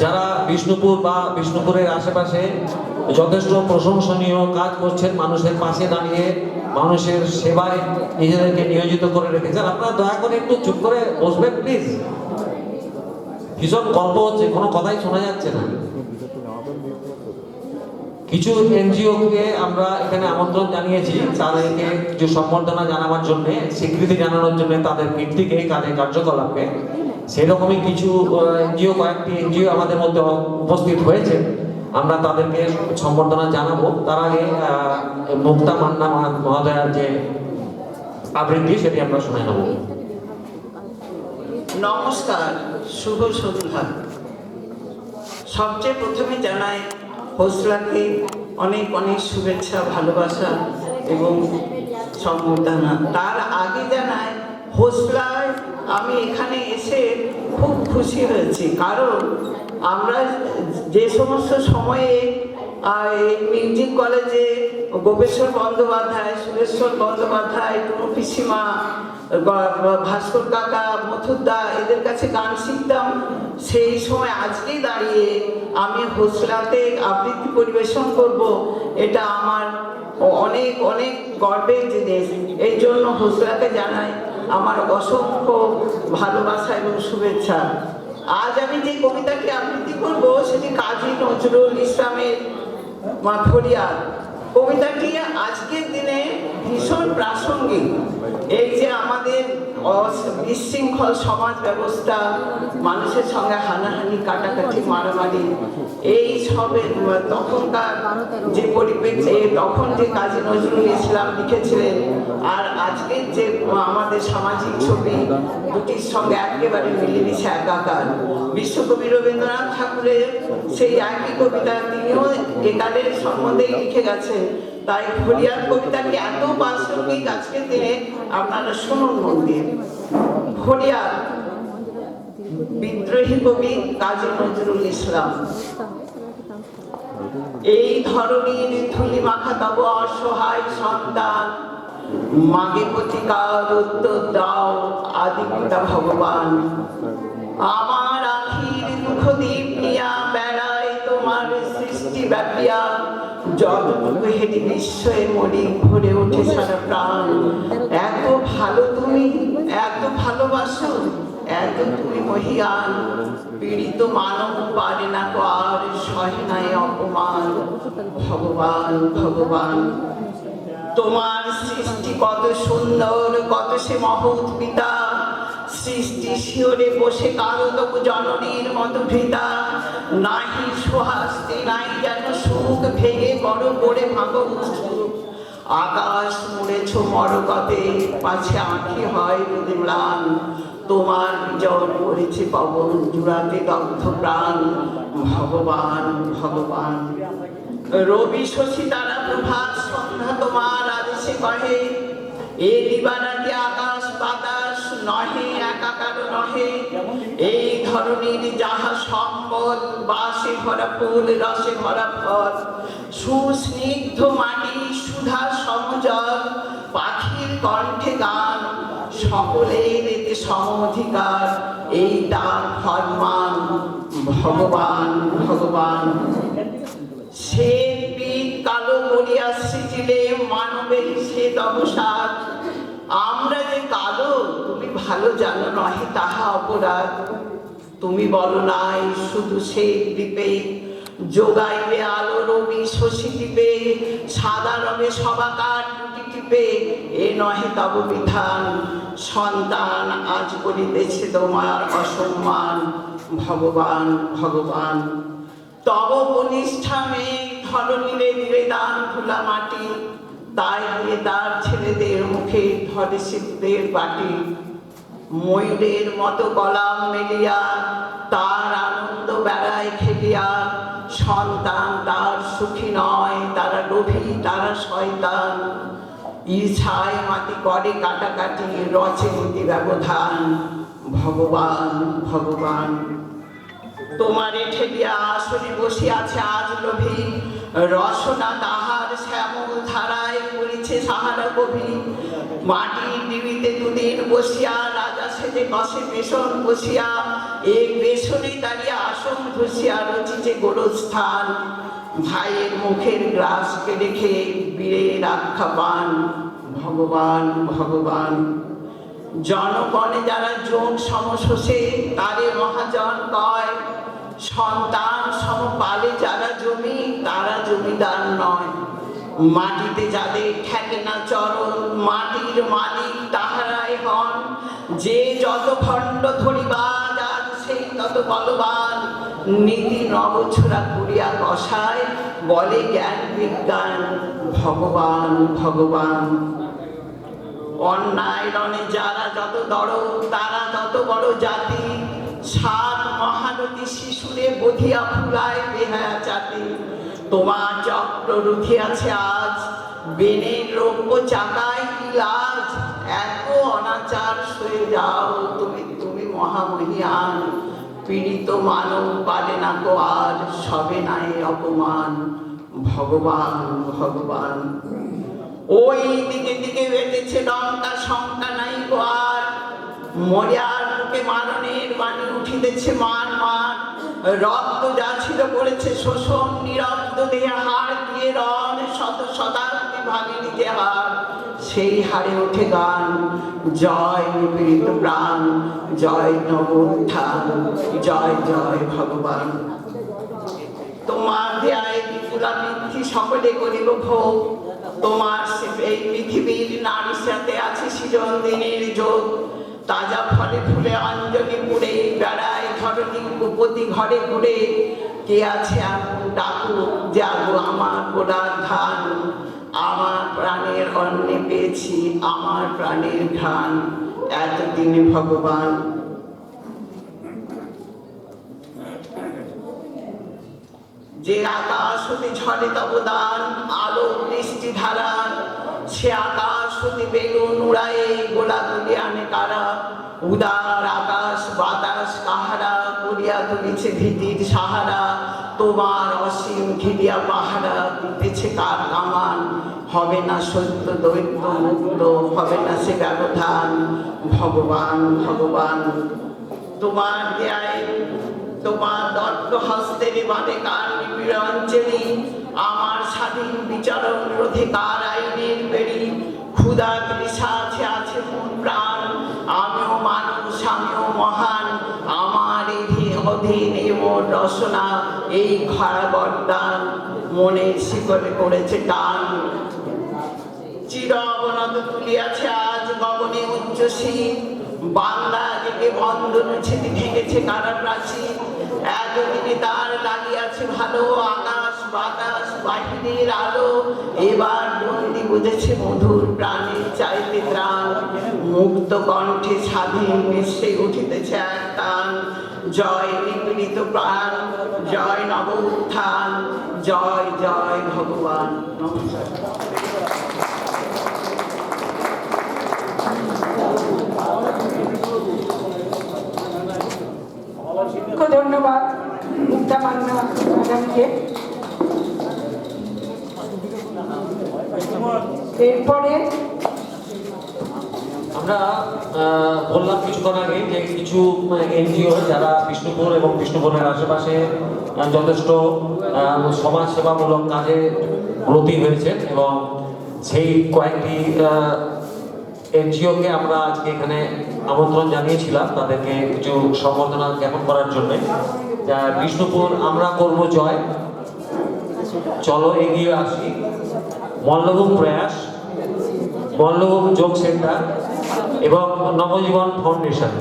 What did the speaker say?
যারা বিষ্ণুপুর বা বিষ্ণুপুরের আশেপাশে যথেষ্ট প্রশংসনীয় কাজ করছেন মানুষের পাশে দাঁড়িয়ে, মানুষের সেবায় নিজেদেরকে নিয়োজিত করে রেখেছেন, আপনারা দয়া করে একটু চুপ করে বসবেন প্লিজ ভীষণ গল্প হচ্ছে, কোনো কথাই শোনা যাচ্ছে না। কিছু এনজিও কে আমরা এখানে আমন্ত্রণ জানিয়েছি, তাদেরকে কিছু সম্বর্ধনা জানাবার জন্য, স্বীকৃতি জানানোর জন্য তাদের কীর্তিকে কাজে কার্যকলাপে সেরকমই কিছু এনজিও, কয়েকটি এনজিও আমাদের মধ্যে উপস্থিত হয়েছে। আমরা তাদেরকে সম্বর্ধনা জানাব। তার আগে মুক্তা মান্না মহা- মহোদয়ার যে আবৃত্তি, সেটি আমরা শুনে নেব। নমস্কার, শুভ সন্ধ্যা। সবচেয়ে প্রথমে জানাই হোসলাকে অনেক অনেক শুভেচ্ছা, ভালোবাসা এবং সম্বর্ধনা। তার আগে জানায় হোসলায় আমি এখানে এসে খুব খুশি হয়েছি। কারণ আমরা যে সমস্ত সময়ে মিউজিক কলেজে গোপেশ্বর বন্দ্যোপাধ্যায়, সুরেশ্বর বন্দ্যোপাধ্যায়, টুনু পিসিমা ভাস্কর কাকা, মথুরদা, এদের কাছে গান শিখতাম, সেই সময় আজকেই দাঁড়িয়ে আমি হোসলাতে আবৃত্তি পরিবেশন করব। এটা আমার অনেক অনেক গর্বের জিনিস। এই জন্য হোসলাকে জানাই। আমার অসংখ্য ভালোবাসা এবং শুভেচ্ছা। আজ আমি যে কবিতাকে আবৃত্তি করব, সেটি কাজী নজরুল ইসলামের মা ফরিয়াদ কবিতাটি আজকের দিনে ভীষণ প্রাসঙ্গিক। এই যে আমাদের বিশৃঙ্খল সমাজ ব্যবস্থা, মানুষের সঙ্গে হানাহানি, কাটাকাটি, মারামারি, এই সবের তখনকার যে পরিপ্রেক্ষে তখন যে কাজী নজরুল ইসলাম লিখেছিলেন, আর আজকের যে আমাদের সামাজিক ছবি, দুটির সঙ্গে একেবারে মিলেমিশে একাকার। বিশ্বকবি রবীন্দ্রনাথ ঠাকুরের সেই একই কবিতা তিনিও একালের সম্বন্ধেই লিখে গেছেন। তাই কবিতাটি এত দিনে আপনারা শুনুন মন দিয়ে। বিদ্রোহী কবি কাজী নজরুল ইসলাম। এই ধরনের ধুলি মাখা তব অসহায় সন্তান, মাগে প্রতিকার উত্তর দাও আদি পিতা ভগবান। আমার আখির দুঃখ দ্বীপ নিয়া বেড়ায় তোমার সৃষ্টি ব্যাপিয়া। যতটুকু হেঁটে বিস্ময়ে মরি ভরে ওঠে সারা প্রাণ। এত ভালো তুমি এত ভালোবাসো এত তুমি মহিয়ান। পীড়িত মানব পারে না তো আর সহে নাই অপমান। ভগবান ভগবান তোমার সৃষ্টি কত সুন্দর কত সে মহৎ পিতা। সৃষ্টি শিওরে বসে কারও তবু জননীর মতো ভৃতা। নাহি সুহাস্তে নাই সুখ ভেঙে বড় করে ভাঙো আকাশ মুড়েছ মরকতে, পাছে আঁখি হয় ম্লান তোমার বিজয় করেছে পবন জুড়াতে দগ্ধ প্রাণ ভগবান ভগবান। রবি শশী তারা প্রভাত সন্ধ্যা তোমার আদেশে কহে, এ দিবানাটি আকাশ বাতাস নহে, একাকার নহে। এই ধরনের যাহা সম্পদ, বাসে ভরা ফুল, রসে ভরা ফল, সুস্নিগ্ধ মাটি, সুধা সমজল, পাখির কণ্ঠে গান, সকলের এতে সম অধিকার এই দান ফরমান ভগবান ভগবান। সে কালো করিয়া সৃজিলে মানবের সে অবসাদ আমরা যে কালো, তুমি ভালো জানো নহে তাহা অপরাধ। তুমি বলো নাই, শুধু সেই দ্বীপে। যোগাইবে আলো রবি শশী দ্বীপে সাদা রঙে সবাকার টুটি টিপে। এ নহে তব বিধান, সন্তান আজ করিতেছে তোমার অসম্মান। ভগবান ভগবান। তব কনিষ্ঠামে ধরনীরে দিলে দান খোলা মাটি। তাই দিয়ে তার ছেলেদের মুখে ধরে শীতদের বাটি। ময়ূরের মতো কলাম মেলিয়া, তার আনন্দ বেড়ায় খেলিয়া, সন্তান তার সুখী নয়, তারা লোভী, তারা শয়তান। ইচ্ছায় মাটি করে কাটাকাটি, রচে নীতি ব্যবধান। ভগবান ভগবান, তোমারে ঠেলিয়া আসরে বসে আছে আজ লোভী। রসনা তাহার শ্যামল ধারায় করেছে সাহারা কবি। মাটির ডিবিতে দুদিন বসিয়া সেজে বসে বেসন বসিয়া এই বেসনে দাঁড়িয়ে আসন ধসিয়া রচিছে গোরস্থান। ভাইয়ের মুখের গ্রাসকে রেখে বীরের আখ্যা পান, ভগবান ভগবান, জনগণে যারা যোগ সমশোষে, তারে মহাজন কয়, সন্তান সমপালে যারা জমি, তারা জমিদার নয়। মাটিতে যাদের ঠেকে না চরণ, মাটির মালিক তাহারাই হন। যে যত খণ্ড ধরিবাজ আর সেই তত বলবান। নীতি নবছরা করিয়া কষায় বলে জ্ঞান বিজ্ঞান, ভগবান ভগবান। অন্যায় রণে যারা যত দড়, তারা তত বড় জাতি। সাত মহানদী শিশুরে বধিয়া ফুলায় বেহায়া জাতি। তোমার চক্র রুধিয়াছে আজ বেনের রৌপ্য চাকায় কি লাজ? অনাচার সয়ে যাও, তুমি তুমি মহামহিয়ান। পীড়িত মানব পারে না কো আর সবে নাই অপমান। ভগবান ভগবান। ওই দিকে দিকে বেঁধেছে লঙ্কা, শঙ্কা নাই গো আর। মরিয়ার মুখে মারণের বাণী উঠিতেছে মান মান। রক্ত যা ছিল পড়েছে শোষণ, নিরক্ত দেহে হাড় দিয়ে রণ, শত শতাব্দী ভাঙেনি হার, সেই হারে ওঠে গান। জয় নিপীড়িত প্রাণ, জয় নব উত্থান, জয় জয় ভগবান। তোমার দেয় বিপুলা বৃদ্ধি সকলে করিব ভোগ। তোমার এই পৃথিবীর নারী সাথে আছে সৃজন দিনের যোগ। তাজা ফলে ফুলে অঞ্জলি পুড়ে, বেড়ায় ধরণী কুপতি ঘরে ঘুরে। কে আছে ডাকু জাগো আমার গোড়ার ধান? আমার প্রাণের অন্নে পেয়েছি আমার প্রাণের ঘ্রাণ। এতদিনে ভগবান। যে আকাশ হতে ঝরে তব দান, আলো বৃষ্টি ধারা। সে আকাশ হতে বেগুন উড়ায়ে গোলা তুলে আনে কারা উদার আকাশ, বাতাস কাহারা, করিয়া তুলিছে ভীতির সাহারা। তোমার অসীম ঘিরিয়া পাহারা দিতেছে কার কামান হবে না সত্য দৈত্য মুক্ত, হবে না সে ব্যবধান। ভগবান ভগবান, তোমার তোমার দত্ত হস্তের বাদে কার নিবিড় অঞ্চলি আমার স্বাধীন বিচরণ রোধে কার আইনের বেড়ি? ক্ষুদা তৃষা রসনা এই খরা দান মনে শিকলে করেছে টান। চির অবনত তুলিয়াছে আজ গগনে উচ্চশীল বাংলা দিকে বন্ধন ছিটি ভেঙেছে কারা প্রাচীর একদিকে তার লাগিয়াছে ভালো আকাশ বাতাস, বাহিনীর আলো। এবার বন্দি বুঝেছে মধুর প্রাণের চাইতে ত্রাণ। মুক্ত কণ্ঠে স্বাধীন মিশে উঠিতেছে এক টান। জয় নিপীড়িত প্রাণ, জয় নব উত্থান। জয় জয় ভগবান। নমস্কার অসংখ্য ধন্যবাদ মুক্তা মান্না ম্যাডামকে এরপরে আমরা বললাম কিছুক্ষণ আগে যে কিছু এনজিও যারা বিষ্ণুপুর এবং বিষ্ণুপুরের আশেপাশে যথেষ্ট সমাজ সেবামূলক কাজে ব্রতী হয়েছে এবং সেই কয়েকটি এনজিওকে আমরা আজকে এখানে আমন্ত্রণ জানিয়েছিলাম তাদেরকে কিছু সম্বর্ধনা জ্ঞাপন করার জন্য। বিষ্ণুপুর আমরা করব জয়। চলো এগিয়ে আসি। মল্লভূম প্রয়াস। মল্লভূম যোগ সেন্টার এবং নবজীবন ফাউন্ডেশন।